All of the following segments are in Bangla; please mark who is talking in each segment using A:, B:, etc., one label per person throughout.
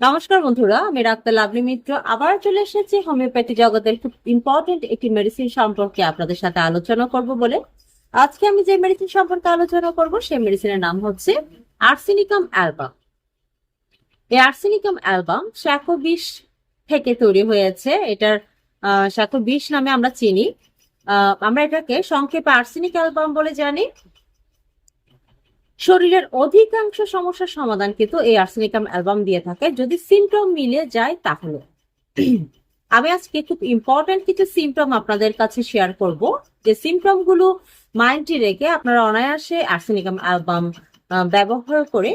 A: নমস্কার বন্ধুরা, আমি ডাক্তার লাভলি মিত্র। আবার চলে এসেছি হোমিওপ্যাথি জগতের খুব ইম্পর্টেন্ট একটি মেডিসিন সম্পর্কে আপনাদের সাথে আলোচনা করব বলে। আজকে আমি যে মেডিসিন সম্পর্কে আলোচনা করব, সেই মেডিসিনের নাম হচ্ছে আর্সেনিকাম অ্যালবাম এই আর্সেনিকাম অ্যালবাম শ্যাকো বিষ থেকে তৈরি হয়েছে। এটার শ্যাকো বিষ নামে আমরা চিনি। আমরা এটাকে সংক্ষেপে আর্সেনিক অ্যালবাম বলে জানি। শরীরের অধিকাংশ সমস্যার সমাধান কিন্তু এই আর্সেনিকাম অ্যালবাম দিয়ে থাকে। যদি সিমটম মিলে যায় তাহলে। আমি আজকে খুব ইম্পর্টেন্ট কিছু সিমটম আপনাদের কাছে শেয়ার করব। যে সিমটমগুলো মাইন্ডে রেখে আপনারা অনায়াসে আর্সেনিকাম অ্যালবাম ব্যবহার করে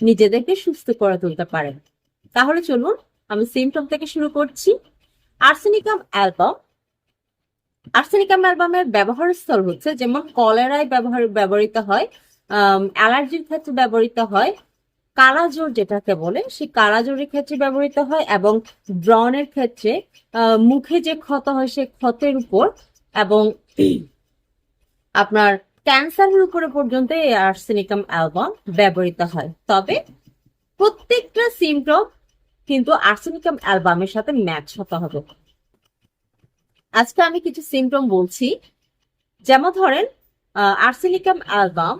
A: নিজেদেরকে সুস্থ করে তুলতে পারেন। তাহলে চলুন আমি সিমটম থেকে শুরু করছি। Arsenicum album. আর্সেনিকাম অ্যালবামের ব্যবহার স্থল হচ্ছে যেমন কলেরায় ব্যবহার, ব্যবহৃত হয় অ্যালার্জির ক্ষেত্রে ব্যবহৃত হয়, কালাজোর যেটাকে বলে, সেই কালাজোরের ক্ষেত্রে ব্যবহৃত হয় এবং ব্রণের ক্ষেত্রে মুখে যে ক্ষত হয় সে ক্ষতের উপর এবং আপনার ক্যান্সারের উপরে পর্যন্ত এই আর্সেনিকাম অ্যালবাম ব্যবহৃত হয়। তবে প্রত্যেকটা সিমটম কিন্তু আর্সেনিকাম অ্যালবামের সাথে ম্যাচ হতে হবে। আজকে আমি কিছু সিমটম বলছি। যেমন ধরেন আর্সেনিকাম অ্যালবাম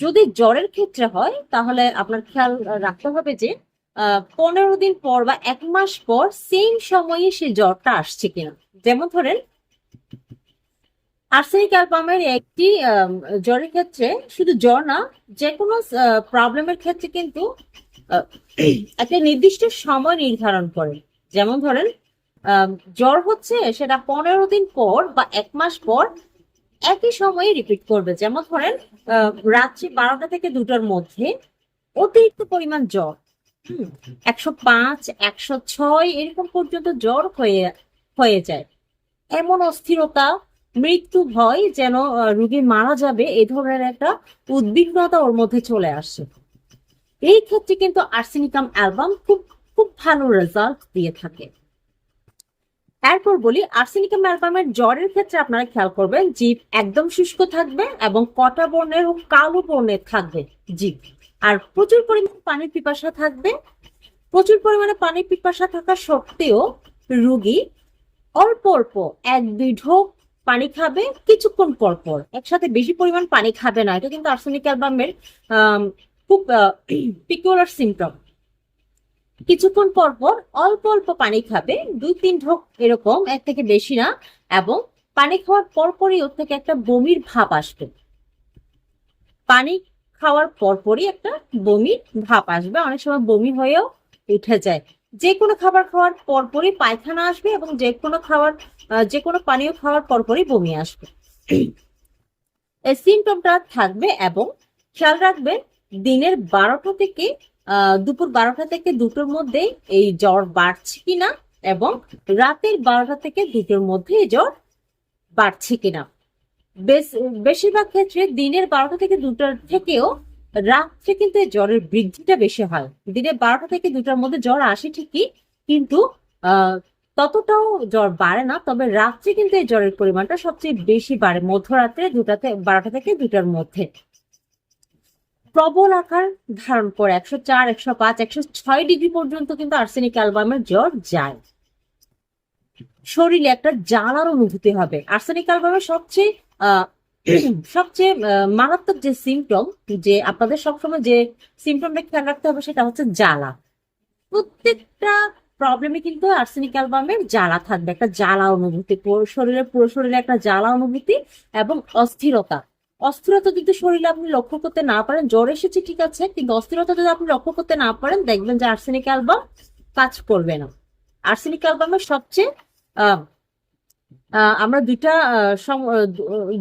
A: যদি জ্বরের ক্ষেত্রে হয়, তাহলে আপনার খেয়াল রাখতে হবে যে পনেরো দিন পর বা এক মাস পর সেম সময়ে সে জ্বরটা আসছে কিনা। যেমন ধরেন আর্সেনিক অ্যালবামের একটি জ্বরের ক্ষেত্রে শুধু জ্বর না যে কোনো প্রবলেমের ক্ষেত্রে কিন্তু একটা নির্দিষ্ট সময় নির্ধারণ করে। যেমন ধরেন জ্বর হচ্ছে সেটা পনেরো দিন পর বা এক মাস পর একই সময়ে রিপিট করবে। যেমন ধরেন রাত্রি বারোটা থেকে দুটোর মধ্যে অতিরিক্ত পরিমাণ জ্বর। একশো পাঁচ, একশো ছয়, এরকম পর্যন্ত জ্বর হয়ে হয়ে যায়। এমন অস্থিরতা, মৃত্যু ভয় যেন রোগী মারা যাবে এই ধরনের একটা উদ্বিগ্নতা ওর মধ্যে চলে আসে। এই ক্ষেত্রে কিন্তু আর্সেনিকাম অ্যালবাম খুব খুব ভালো রেজাল্ট দিয়ে থাকে। এরপর বলি আর্সেনিকাম অ্যালবামের জ্বরের ক্ষেত্রে আপনারা খেয়াল করবেন, জিভ একদম শুষ্ক থাকবে এবং কটা বর্ণের ও কালো বর্ণের থাকবে জিভ। আর প্রচুর পরিমাণে পানির পিপাসা থাকবে। প্রচুর পরিমাণে পানির পিপাসা থাকা সত্ত্বেও রুগী অল্প অল্প এক দুই পানি খাবে, কিছুক্ষণ পর পর। একসাথে বেশি পরিমাণ পানি খাবে না, এটা কিন্তু আর্সেনিক অ্যালবামের খুব পিকুলার সিমটম কিছুক্ষণ পর পর অল্প অল্প পানি খাবে। দুই তিন ঢোক এরকম, এক থেকে বেশি না। এবং পানি খাওয়ার পরপরই ওর থেকে একটা বমির ভাব আসবে। পানি খাওয়ার পরপরই একটা বমির ভাব আসবে। অনেক সময় বমি হয়েও উঠে যায়। যে কোনো খাবার খাওয়ার পরপরই পায়খানা আসবে এবং যে কোনো খাবার যে কোনো পানীয় খাওয়ার পরপরই বমি আসবে। এই সিমটমটা থাকবে এবং খেয়াল রাখবেন, দিনের বারোটা থেকে দুপুর বারোটা থেকে দুটোর মধ্যে এই জ্বর বাড়ছে কিনা এবং রাতের বারোটা থেকে দুটোর মধ্যে এই জ্বর বাড়ছে কিনা। বেশ, বেশিরভাগ ক্ষেত্রে দিনের বারোটা থেকে দুটার থেকেও রাত্রে কিন্তু জ্বরের বৃদ্ধিটা বেশি হয়। দিনের বারোটা থেকে দুটার মধ্যে জ্বর আসে ঠিকই, কিন্তু ততটাও জ্বর বাড়ে না, তবে রাত্রে কিন্তু এই জ্বরের পরিমাণটা সবচেয়ে বেশি বাড়ে, মধ্যরাত্রে দুটাতে, বারোটা থেকে দুটার মধ্যে। প্রবল আকার ধারণ করে। একশো চার, একশো পাঁচ, একশো ছয় ডিগ্রি পর্যন্ত কিন্তু আর্সেনিক অ্যালবামের জ্বর যায়। শরীরে একটা জ্বালার অনুভূতি হবে। আর্সেনিক অ্যালবামের সবচেয়ে সবচেয়ে মারাত্মক যে সিমটম যে আপনাদের সবসময় যে সিমটমটা খেয়াল রাখতে হবে সেটা হচ্ছে জ্বালা। প্রত্যেকটা প্রবলেমে কিন্তু আর্সেনিক অ্যালবামের জ্বালা থাকবে। একটা জ্বালা অনুভূতি, পুরো শরীরে পুরো শরীরে একটা জ্বালা অনুভূতি এবং অস্থিরতা। অস্থিরতা যদি শরীরে আপনি লক্ষ্য করতে না পারেন, জ্বর এসেছে, ঠিক আছে, কিন্তু অস্থিরতা যদি আপনি লক্ষ্য করতে না পারেন, দেখবেন যে আর্সেনিক অ্যালবাম কাজ করবে না। আর্সেনিক অ্যালবামের সবচেয়ে আমরা দুইটা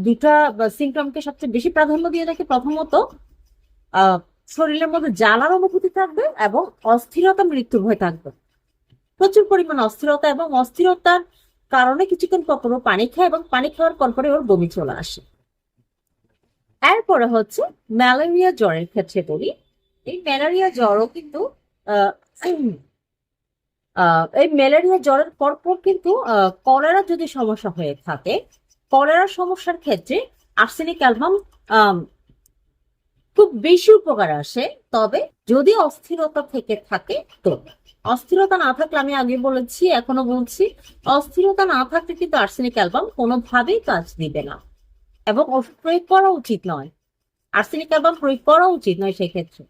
A: দুইটা সিমটমকে সবচেয়ে বেশি প্রাধান্য দিয়ে থাকি প্রথমত শরীরের মধ্যে জ্বালার অনুভূতি থাকবে এবং অস্থিরতা মৃত্যুর ভয় থাকবে। প্রচুর পরিমাণ অস্থিরতা এবং অস্থিরতার কারণে কিছুক্ষণ পর পানি খায় এবং পানি খাওয়ার পর পরে ওর বমি চলে আসে। এরপরে হচ্ছে ম্যালেরিয়া জ্বরের ক্ষেত্রে বলি, এই ম্যালেরিয়া জ্বরও কিন্তু এই ম্যালেরিয়া জ্বরের পরপর কিন্তু কলেরা যদি সমস্যা হয়ে থাকে, কলেরা সমস্যার ক্ষেত্রে আর্সেনিক অ্যালবাম খুব বেশি উপকার আসে। তবে যদি অস্থিরতা থেকে থাকে, তো অস্থিরতা না থাকলে আমি আগে বলেছি, এখনও বলছি, অস্থিরতা না থাকলে কিন্তু আর্সেনিক অ্যালবাম কোনোভাবেই কাজ দিবে না। এবং ওষুধ প্রয়োগ করা উচিত নয়। আর্সেনিক অ্যালবাম প্রয়োগ করা উচিত নয় সেক্ষেত্রে।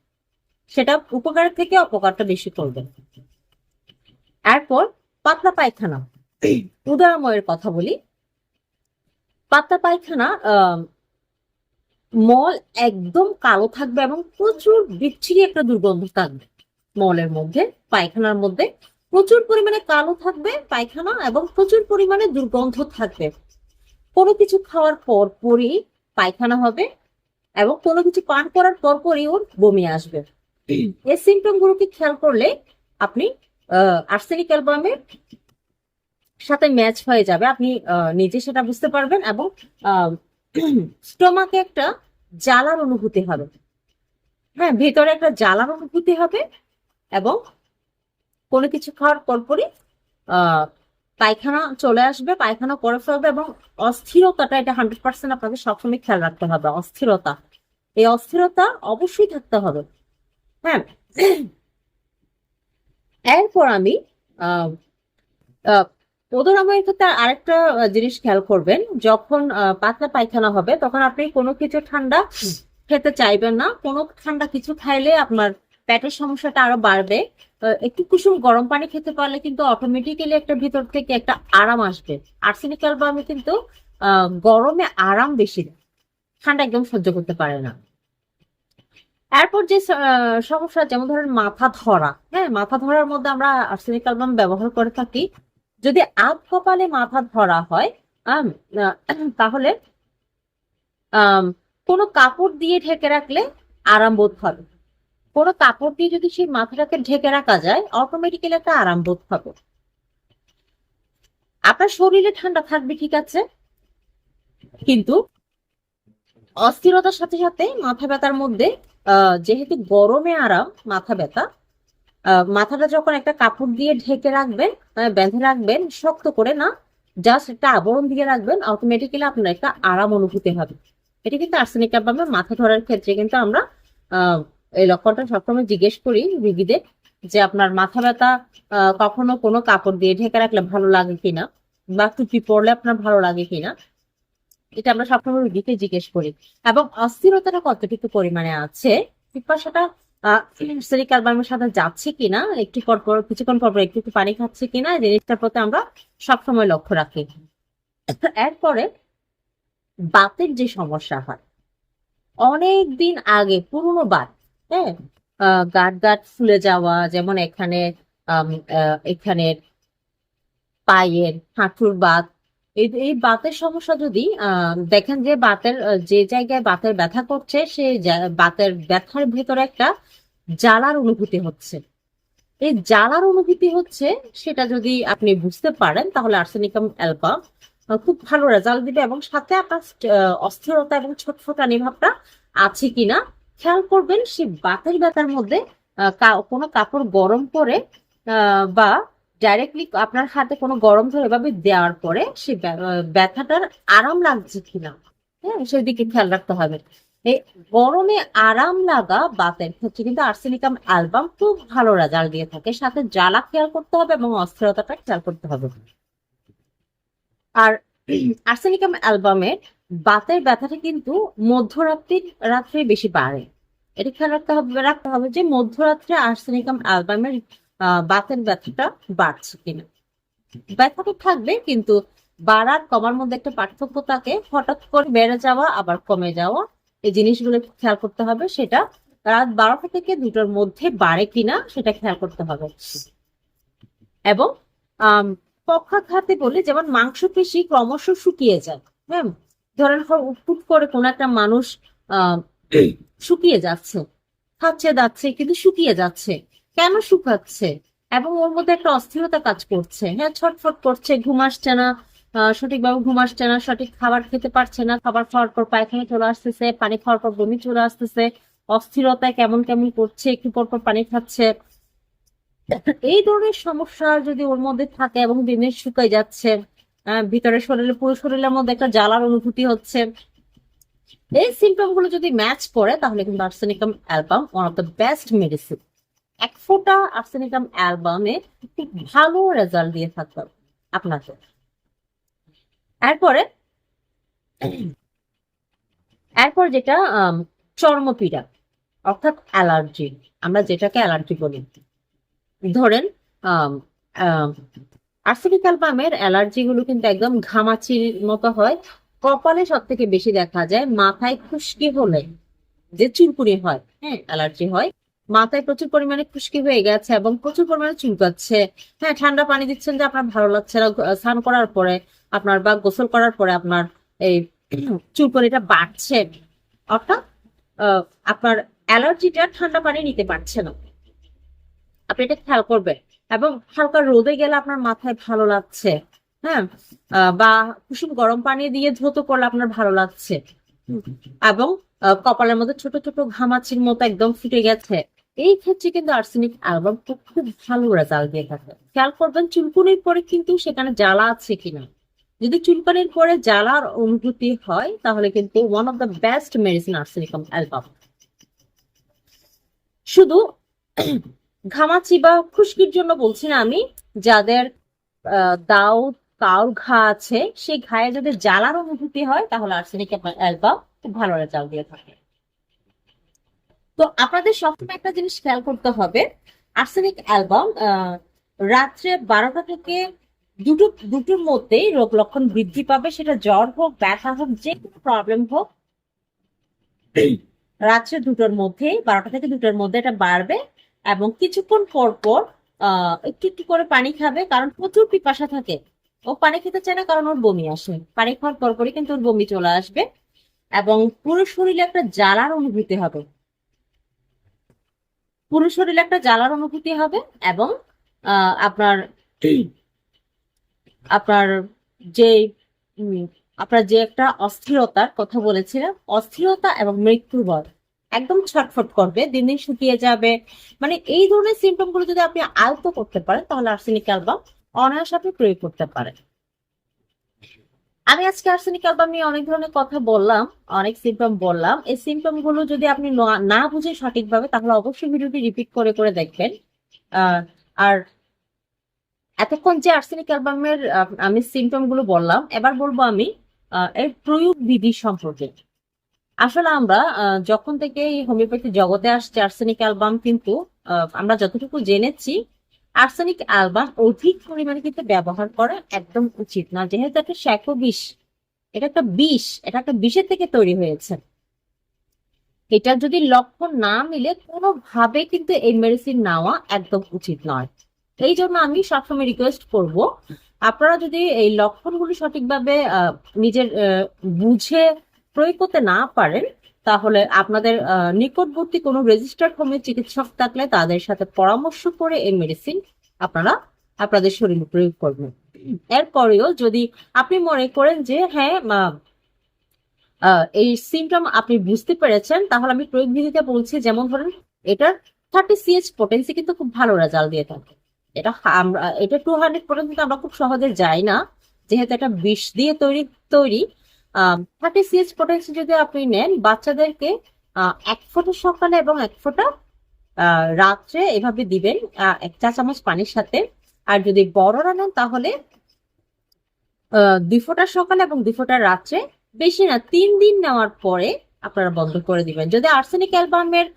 A: সেটা উপকারের থেকে অপকারটা বেশি করবে। এরপর পাতলা পায়খানা। উদারময়ের কথা বলি। পাতলা পায়খানা মল একদম কালো থাকবে এবং প্রচুর বিচ্ছিরি একটা দুর্গন্ধ থাকবে। মলের মধ্যে, পায়খানার মধ্যে প্রচুর পরিমাণে কালো থাকবে পায়খানা এবং প্রচুর পরিমাণে দুর্গন্ধ থাকবে। কোনো কিছু খাওয়ার পর পরই পায়খানা হবে এবং কোনো কিছু পান করার পর পরই ওর বমি আসবে। এই সিমটম গুলোকে খেয়াল করলে আপনি আর্সেনিক অ্যালবামের সাথে ম্যাচ হয়ে যাবে। আপনি আহ, নিজে সেটা বুঝতে পারবেন এবং স্টোমাকে একটা জ্বালার অনুভূতি হবে। হ্যাঁ ভেতরে একটা জ্বালার অনুভূতি হবে এবং কোনো কিছু খাওয়ার পরপরই আহ পায়খানা চলে আসবে, পায়খানা করে ফেলবে এবং অস্থিরতাটা, এটা হান্ড্রেড পার্সেন্ট আপনাকে সবসময় খেয়াল রাখতে হবে, অস্থিরতা। এই অস্থিরতা অবশ্যই থাকতে হবে। হ্যাঁ? এরপর আমি পদরাময়ের ক্ষেত্রে আরেকটা জিনিস খেয়াল করবেন, যখন পাতলা পায়খানা হবে, তখন আপনি কোনো কিছু ঠান্ডা খেতে চাইবেন না, কোনো ঠান্ডা কিছু খাইলে আপনার পেটের সমস্যাটা আরও বাড়বে। একটু কুসুম গরম পানি খেতে পারলে কিন্তু অটোমেটিক্যালি একটা ভিতর থেকে একটা আরাম আসবে। আর্সেনিক অ্যালবামে কিন্তু গরমে আরাম বেশি দেয়। ঠান্ডা একদম সহ্য করতে পারে না। এরপর যে সমস্যা, যেমন ধরেন মাথা ধরা। হ্যাঁ মাথা ধরার মধ্যে আমরা আর্সেনিক অ্যালবাম ব্যবহার করে থাকি। যদি আধ কপালে মাথা ধরা হয় তাহলে কোনো কাপড় দিয়ে ঢেকে রাখলে আরাম বোধ হবে কোনো কাপড় দিয়ে যদি সেই মাথাটাকে ঢেকে রাখা যায় অটোমেটিক্যালি একটা আরাম বোধ হবে। আপনার শরীরে ঠান্ডা থাকবে, ঠিক আছে? কিন্তু অস্থিরতার সাথে সাথে মাথা ব্যথার মধ্যে যেহেতু গরমে আরাম, মাথা ব্যথা মাথাটা যখন একটা কাপড় দিয়ে ঢেকে রাখবেন বেঁধে রাখবেন, শক্ত করে না জাস্ট একটা আবরণ দিয়ে রাখবেন অটোমেটিক্যালি আপনার একটা আরাম অনুভূতি হবে। এটা কিন্তু আর্সেনিক অ্যালবামে মাথা ধরার ক্ষেত্রে কিন্তু আমরা এই লক্ষণটা সবসময় জিজ্ঞেস করি রুগীদের যে আপনার মাথা ব্যথা কখনো কোনো কাপড় দিয়ে ঢেকে রাখলে ভালো লাগে কিনা বা টুপি পরলে আপনার ভালো লাগে কিনা, এটা আমরা সবসময় রুগীকে জিজ্ঞেস করি। এবং অস্থিরতাটা কতটুকু পরিমাণে আছে, পিপাসাটা আর্সেনিক অ্যালবামের সাথে যাচ্ছে কিনা, একটু পর পর, কিছুক্ষণ পর একটু একটু পানি খাচ্ছে কিনা, এই জিনিসটার প্রতি আমরা সবসময় লক্ষ্য রাখি। এরপরে বাতের যে সমস্যা হয় অনেক দিন আগে, পুরনো বাত হ্যাঁ। গাট গাট ফুলে যাওয়া, যেমন এখানে এখানের পায়ের, হাঁটুর বাত এই বাতের সমস্যা যদি দেখেন যে বাতের, যে জায়গায় বাতের ব্যথা করছে সেই বাতের ব্যথার ভেতরে একটা জ্বালার অনুভূতি হচ্ছে। এই জ্বালার অনুভূতি হচ্ছে, সেটা যদি আপনি বুঝতে পারেন, তাহলে আর্সেনিকাম অ্যালবাম খুব ভালো রেজাল্ট দিবে এবং সাথে আপনার অস্থিরতা এবং ছটফটানি ভাবটা আছে কিনা খেয়াল করবেন সে বাতের ব্যথার মধ্যে কোনো কাপড় গরম করে বা ডাইরেক্টলি আপনার হাতে কোনো গরম ধরে এভাবে দেওয়ার পরে সে ব্যথাটার আরাম লাগছে কিনা। হ্যাঁ সেদিকে খেয়াল রাখতে হবে। গরমে আরাম লাগা বাতের ক্ষেত্রে কিন্তু আর্সেনিকাম অ্যালবাম খুব ভালো রেজাল্ট দিয়ে থাকে। সাথে জ্বালা খেয়াল করতে হবে এবং অস্থিরতাটা খেয়াল করতে হবে। আর আর্সেনিকাম অ্যালবামের বাতের ব্যথাটা কিন্তু মধ্যরাত্রি রাত্রে বেশি বাড়ে। এটা খেয়াল রাখতে হবে রাখতে হবে যে মধ্যরাত্রে আর্সেনিকাম অ্যালবামের বাতের ব্যথাটা বাড়ছে কিনা। ব্যথা তো থাকবে কিন্তু বাড়ার, কমার মধ্যে একটা পার্থক্য থাকে, হঠাৎ করে বেড়ে যাওয়া, আবার কমে যাওয়া। এই জিনিসগুলো খেয়াল করতে হবে, সেটা রাত বারোটা থেকে দুটোর মধ্যে বাড়ে কিনা, সেটা খেয়াল করতে হবে। এবং পক্ষাঘাতে বলে, যেমন মাংসপেশি ক্রমশ শুকিয়ে যায় হ্যাঁ? ধরেন হুট করে কোনো একটা মানুষ আহ শুকিয়ে যাচ্ছে খাচ্ছে দাচ্ছে কিন্তু শুকিয়ে যাচ্ছে। কেন শুকাচ্ছে? এবং ওর মধ্যে একটা অস্থিরতা কাজ করছে। হ্যাঁ ছটফট করছে ঘুম আসছে না। সঠিকভাবে ঘুম আসছে না সঠিক খাবার খেতে পারছে না। খাবার খাওয়ার পর পায়খানা চলে আসতেছে পানি খাওয়ার পর বমি চলে আসতেছে। অস্থিরতায় কেমন কেমন করছে একটু পর পর পানি খাচ্ছে। এই ধরনের সমস্যা যদি ওর মধ্যে থাকে এবং দিনে শুকাই যাচ্ছে ভিতরে শরীরে, পুরো শরীরের মধ্যে একটা জ্বালার অনুভূতি হচ্ছে। এই সিমটমগুলো যদি ম্যাচ করে, তাহলে কিন্তু arsenicum album one of the best medicine এক ফোঁটা আর্সেনিকাম অ্যালবামে খুব ভালো রেজাল্ট দিয়ে থাকবে আপনাকে। এরপরে, এরপর যেটা চর্মপীড়া, অর্থাৎ অ্যালার্জি। আমরা যেটাকে অ্যালার্জি বলি। ধরেন আর্সেনিক অ্যালবামের অ্যালার্জি গুলো কিন্তু একদম ঘামাচির মতো হয়। কপালে সব থেকে বেশি দেখা যায় মাথায় খুশকি হলে, যে চুলকুনি হয় হ্যাঁ অ্যালার্জি হয়, মাথায় প্রচুর পরিমাণে খুশকি হয়ে গেছে এবং প্রচুর পরিমাণে চুলকাচ্ছে। হ্যাঁ ঠান্ডা পানি দিচ্ছেন যে আপনার ভালো লাগছে না স্নান করার পরে আপনার বা গোসল করার পরে আপনার এই চুলকুনিটা বাড়ছে। অর্থাৎ আপনার অ্যালার্জিটা ঠান্ডা পানি নিতে পারছে না। আপনি এটা খেয়াল করবেন। এবং হালকা রোদে গেলে আপনার মাথায় ভালো লাগছে হ্যাঁ? বা কুসুম গরম পানি দিয়ে ধৌত করলে আপনার ভালো লাগছে। এবং কপালের মধ্যে ছোট ছোট ঘামাচির মতো একদম ফুটে গেছে। এই ক্ষেত্রে কিন্তু আর্সেনিক অ্যালবাম খুব খুব ভালো রেজাল্ট দিয়ে থাকে। খেয়াল করবেন, চুলকুনির পরে কিন্তু সেখানে জ্বালা আছে কিনা। যদি চুলকানির পরে জ্বালার অনুভূতি হয়, তাহলে কিন্তু one of the best medicine arsenicum album. শুধু ঘামাচি বা খুশকির জন্য বলছি না আমি, যাদের দাও কাউর ঘা আছে, সেই ঘায়ে যদি জ্বালার অনুভূতি হয়, তাহলে আর্সেনিক অ্যালবাম খুব ভালো রেজাল্ট দিয়ে থাকে। তো আপনাদের সবসময় একটা জিনিস খেয়াল করতে হবে আর্সেনিক অ্যালবাম রাত্রে বারোটা থেকে দুটো, দুটোর মধ্যেই রোগ লক্ষণ বৃদ্ধি পাবে, সেটা জ্বর হোক, ব্যথা হোক, যে কোনো প্রবলেম হোক। রাত্রে দুটোর মধ্যেই, বারোটা থেকে দুটোর মধ্যে এটা বাড়বে এবং কিছুক্ষণ পর পর আহ একটু একটু করে পানি খাবে কারণ প্রচুর পিপাসা থাকে। ও পানি খেতে চায় না কারণ ওর বমি আসে। পানি খাওয়ার পর পরই কিন্তু ওর বমি চলে আসবে। এবং পুরো শরীরে একটা জ্বালার অনুভূতি হবে। পুরো শরীরে একটা জ্বালার অনুভূতি হবে এবং আপনার আপনার যে আপনার যে একটা অস্থিরতার কথা বলেছিলাম অস্থিরতা এবং মৃত্যুর ভয় একদম ছটফট করবে দিন দিন শুকিয়ে যাবে। মানে এই ধরনের সিমটমগুলো যদি আপনি আয়ত্ত করতে পারেন, তাহলে আর্সেনিক অ্যালবাম অনায়াস আপনি প্রয়োগ করতে পারেন। আমি আজকে আর্সেনিক অ্যালবাম নিয়ে অনেক ধরনের কথা বললাম, অনেক সিমটম বললাম। এই সিমটমগুলো যদি আপনি না- বুঝে সঠিকভাবে, তাহলে অবশ্যই ভিডিওটি রিপিট করে করে দেখবেন। আর এতক্ষণ যে আর্সেনিক অ্যালবামের আমি সিমটমগুলো বললাম, এবার বলব আমি এর প্রয়োগ বিধি সম্পর্কে। আসলে আমরা যখন থেকে হোমিওপ্যাথি জগতে আসছে আর্সেনিক অ্যালবাম কিন্তু আমরা যতটুকু জেনেছি আর্সেনিক অ্যালবাম অধিক পরিমাণে কিন্তু ব্যবহার করা একদম উচিত না। যেহেতু একটা শ্যাকো বিষ, এটা একটা বিষ, এটা একটা বিষের থেকে তৈরি হয়েছে। এটা যদি লক্ষণ না মিলে কোনোভাবে কিন্তু এই মেডিসিন নেওয়া একদম উচিত নয়। এই জন্য আমি সবসময় রিকোয়েস্ট করব, আপনারা যদি এই লক্ষণগুলো সঠিকভাবে নিজের বুঝে প্রয়োগ করতে না পারেন, তাহলে আপনাদের নিকটবর্তী কোনো রেজিস্টার্ড হোমিও চিকিৎসক থাকলে তাদের সাথে পরামর্শ করে এই মেডিসিন আপনারা, আপনাদের শরীরে প্রয়োগ করবেন। এরপরেও যদি আপনি মনে করেন যে হ্যাঁ এই সিমটম আপনি বুঝতে পেরেছেন, তাহলে আমি প্রয়োগ বিধিতে বলছি, যেমন ধরেন, এটার থার্টি সিএইচ পোটেন্সি কিন্তু খুব ভালো রেজাল্ট দিয়ে থাকে। এটা আমরা, এটা টু হান্ড্রেড পর্যন্ত আমরা খুব সহজে যাই না, যেহেতু এটা বিষ দিয়ে তৈরি তৈরি থার্টি সিএইচ পোটেন্সি যদি আপনি নেন, বাচ্চাদেরকে এক ফোঁটা সকালে এবং এক ফোঁটা রাত্রে এভাবে দিবেন এক চা চামচ পানির সাথে। আর যদি বড়রা নেন তাহলে দুই ফোঁটা সকালে এবং দুই ফোঁটা রাত্রে। বেশি না, তিন দিন নেওয়ার পরে আপনারা বন্ধ করে দিবেন। যদি আর্সেনিক অ্যালবামের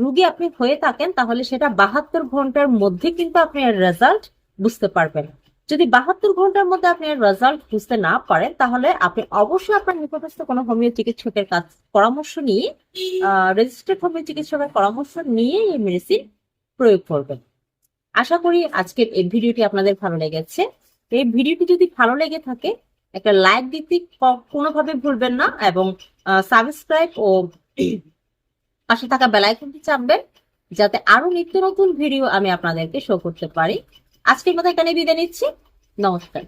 A: রুগী আপনি হয়ে থাকেন, তাহলে সেটা বাহাত্তর ঘণ্টার মধ্যে কিন্তু আপনি রেজাল্ট বুঝতে পারবেন। যদি বাহাত্তর ঘণ্টার মধ্যে আপনি রেজাল্ট বুঝতে না পারেন, তাহলে আপনি অবশ্যই আপনার নিকটস্থ কোনো হোমিও চিকিৎসকের কাছ পরামর্শ নিয়ে রেজিস্টার্ড হোমিও চিকিৎসকের পরামর্শ নিয়ে এই মেডিসিন প্রয়োগ করবেন। আশা করি আজকের এই ভিডিওটি আপনাদের ভালো লেগেছে। এই ভিডিওটি যদি ভালো লেগে থাকে, একটা লাইক দিতে কোনোভাবে ভুলবেন না এবং সাবস্ক্রাইব ও পাশে থাকা বেলাইকনটি চাপবেন, যাতে আরও নিত্য নতুন ভিডিও আমি আপনাদেরকে শো করতে পারি। আজকের মতো এখানে বিদায় নিচ্ছি। নমস্কার।